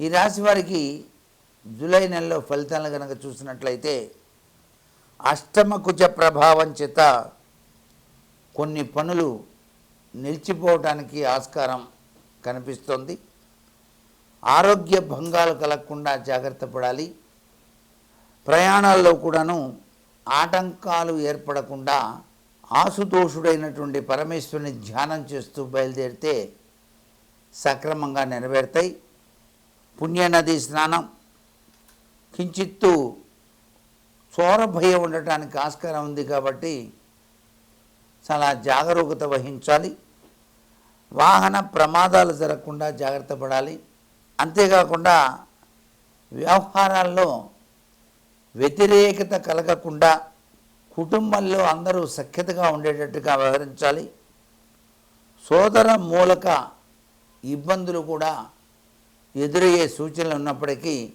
ఈ రాశి వారికి జూలై నెలలో ఫలితాలను కనుక చూసినట్లయితే అష్టమ కుజ ప్రభావం చేత కొన్ని పనులు నిలిచిపోవటానికి ఆస్కారం కనిపిస్తోంది. ఆరోగ్య భంగాలు కలగకుండా జాగ్రత్త పడాలి. ప్రయాణాల్లో కూడాను ఆటంకాలు ఏర్పడకుండా ఆసుతోషుడైనటువంటి పరమేశ్వరుని ధ్యానం చేస్తూ బయలుదేరితే సక్రమంగా నెరవేరుతాయి. పుణ్యనది స్నానం. కించిత్తు చోర భయం ఉండటానికి ఆస్కారం ఉంది కాబట్టి చాలా జాగరూకత వహించాలి. వాహన ప్రమాదాలు జరగకుండా జాగ్రత్త పడాలి. అంతేకాకుండా వ్యవహారాల్లో వ్యతిరేకత కలగకుండా కుటుంబంలో అందరూ సఖ్యతగా ఉండేటట్టుగా వ్యవహరించాలి. సోదర మూలక ఇబ్బందులు కూడా ఎదురయ్యే సూచనలు ఉన్నప్పటికీ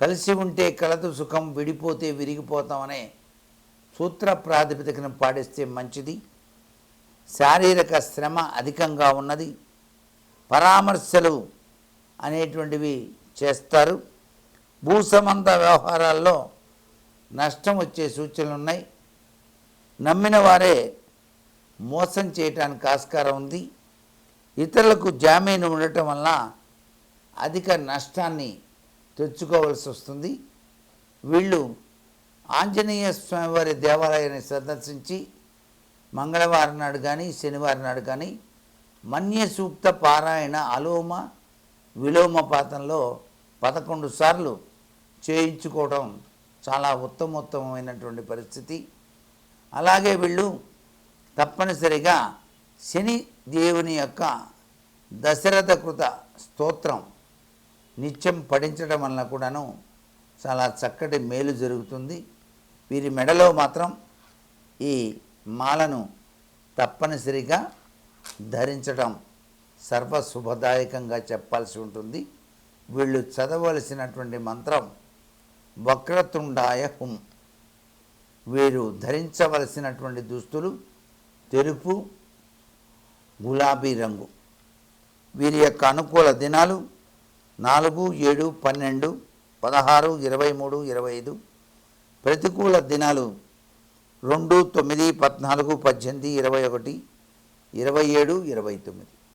కలిసి ఉంటే కలదు సుఖం విడిపోతే విరిగిపోతామనే సూత్ర ప్రాతిపదికను పాటిస్తే మంచిది. శారీరక శ్రమ అధికంగా ఉన్నది. పరామర్శలు అనేటువంటివి చేస్తారు. భూసంబంధ వ్యవహారాల్లో నష్టం వచ్చే సూచనలు ఉన్నాయి. నమ్మిన వారే మోసం చేయటానికి ఆస్కారం ఉంది. ఇతరులకు జామీను ఉండటం వల్ల అధిక నష్టాన్ని తెచ్చుకోవాల్సి వస్తుంది. వీళ్ళు ఆంజనేయ స్వామివారి దేవాలయాన్ని సందర్శించి మంగళవారం నాడు కానీ శనివారం నాడు కానీ మన్య సూక్త పారాయణ అలోమ విలోమ పాతంలో పదకొండు సార్లు చేయించుకోవడం చాలా ఉత్తమోత్తమైనటువంటి పరిస్థితి. అలాగే వీళ్ళు తప్పనిసరిగా శని దేవుని యొక్క దశరథకృత స్తోత్రం నిత్యం పఠించడం వలన కూడాను చాలా చక్కటి మేలు జరుగుతుంది. వీరి మెడలో మాత్రం ఈ మాలను తప్పనిసరిగా ధరించడం సర్వశుభదాయకంగా చెప్పాల్సి ఉంటుంది. వీళ్ళు చదవలసినటువంటి మంత్రం వక్రతుండాయ హుం. వీరు ధరించవలసినటువంటి దుస్తులు తెలుపు గులాబీ రంగు. వీరి యొక్క అనుకూల దినాలు నాలుగు ఏడు పన్నెండు పదహారు ఇరవై మూడు ఇరవై ఐదు. ప్రతికూల దినాలు రెండు తొమ్మిది పద్నాలుగు పద్దెనిమిది ఇరవై ఒకటి ఇరవై ఏడు ఇరవై తొమ్మిది.